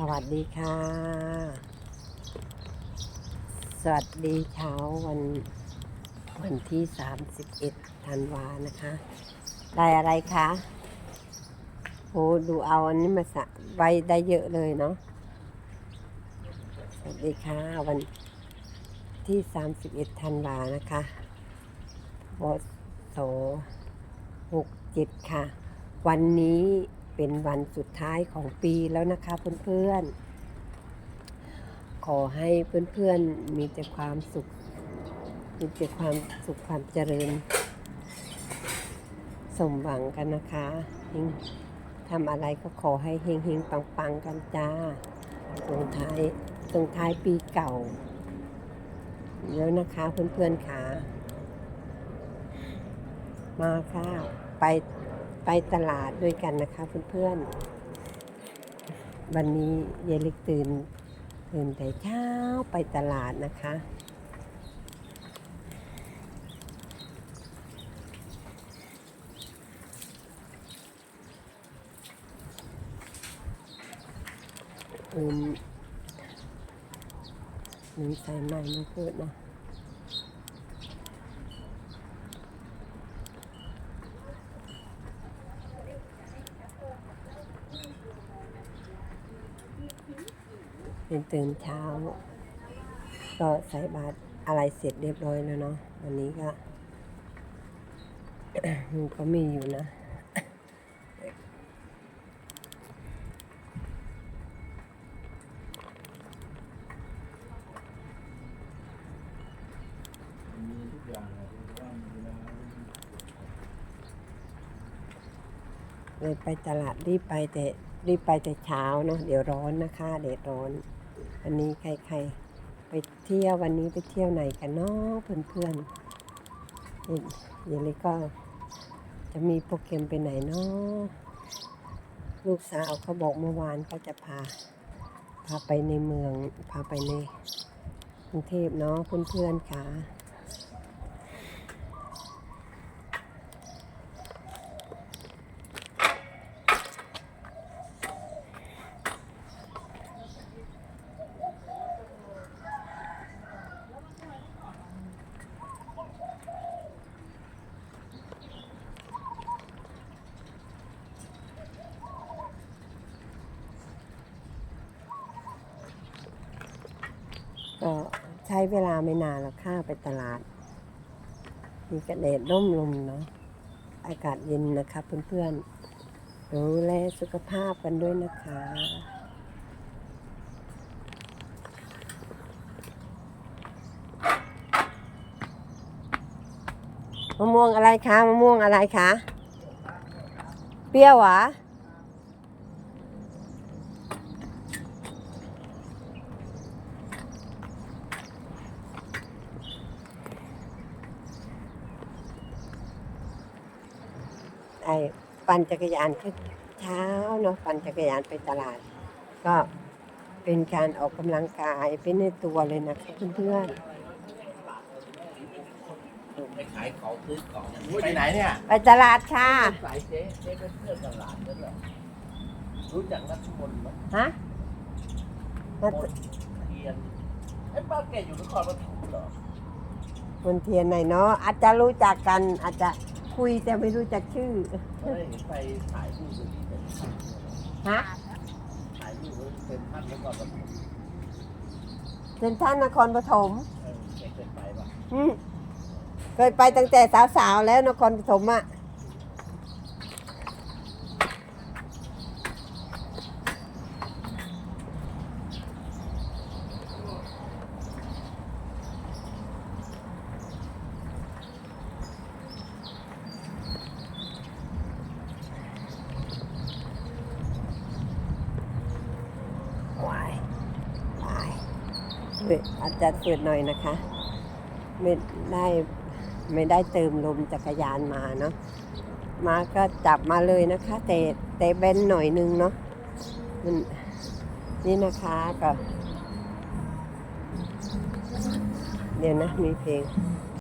สวัสดีค่ะ สวัสดีเช้าวันวันที่ 31 ธันวานะคะ ได้อะไรคะโอ้ดูเอาอันนี้มาสะไว้ได้เยอะเลยเนาะ สวัสดีค่ะวันที่ 31 ธันวานะคะพศ67ค่ะ วันนี้ เป็นวันสุดท้ายของปีแล้วนะคะเพื่อนๆ ขอให้เพื่อนๆมีแต่ความสุข มีแต่ความสุขความเจริญ สมหวังกันนะคะเฮงทำอะไรก็ขอให้เฮงเฮงปังปังๆกันจ้าส่งท้ายส่งท้ายปีเก่า แล้วนะคะเพื่อนๆค่ะ มาค่ะ ไป ไปตลาดด้วยกันนะคะเพื่อนๆ วันนี้ยายล็กตื่นตื่นแต่เช้าไปตลาดนะคะ อืมหนึ่งใส่ใหม่มาเกิดเนาะ เป็นตื่นเช้า ก็ใส่บาตรอะไรเสร็จเรียบร้อยแล้วเนาะวันนี้ก็มันก็มีอยู่นะ มีทุกอย่างเลยว่ามีนะ เลยไปตลาดรีบไปแต่รีบไปแต่เช้าเนาะเดี๋ยวร้อนนะคะเดี๋ยวร้อน วันนี้ใครๆ ไปเที่ยววันนี้ไปเที่ยวไหนกันเนาะเพื่อนๆนี่เดี๋ยวเลยก็จะมีโปรแกรมไปไหนเนาะลูกสาวเขาบอกเมื่อวานเขาจะพา พาไปในเมือง พาไปในกรุงเทพเนาะเพื่อนๆค่ะ ใช้เวลาไม่นานหรอกค่ะไปตลาด มีกระเดดร่มลมเนาะอากาศเย็นนะคะเพื่อนๆดูแลสุขภาพกันด้วยนะคะมะม่วงอะไรคะมะม่วงอะไรคะ เปรี้ยวหวะ ไอ้ปั่นจักรยานก็เช้าเนาะปั่นจักรยานไปตลาด ก็เป็นการออกกำลังกายเป็นในตัวเลยนะคะเพื่อนไปขายของซื้อของไปไหนเนี่ยๆไปตลาดค่ะสายเจ๊เจ๊เป็นเพื่อนตลาดนั่นเหรอรู้จักนัทมนต์ไหมฮะมนต์เทียนไอ้ป้าแกอยู่นครปฐมเหรอคนเทียนไหนเนาะอาจจะรู้จักกันอาจจะ คุยแต่ไม่รู้จักชื่อไม่ได้เห็นไปถ่ายรูปอยู่ที่เป็นพันฮะ ถ่ายรูปไว้เป็นพันนครปฐมเป็นท่านนครปฐมเออแกเคยไปป่ะอืมเคยไปตั้งแต่สาวๆแล้วนครปฐมอะ วายวาย อาจจะเปิดหน่อยนะคะ ไม่ได้ไม่ได้เติมลมจักรยานมาเนาะมาก็จับมาเลยนะคะ แต่แต่เบนหน่อยนึงเนาะมันนี่นะคะก็ เดี๋ยวนะมีเพลง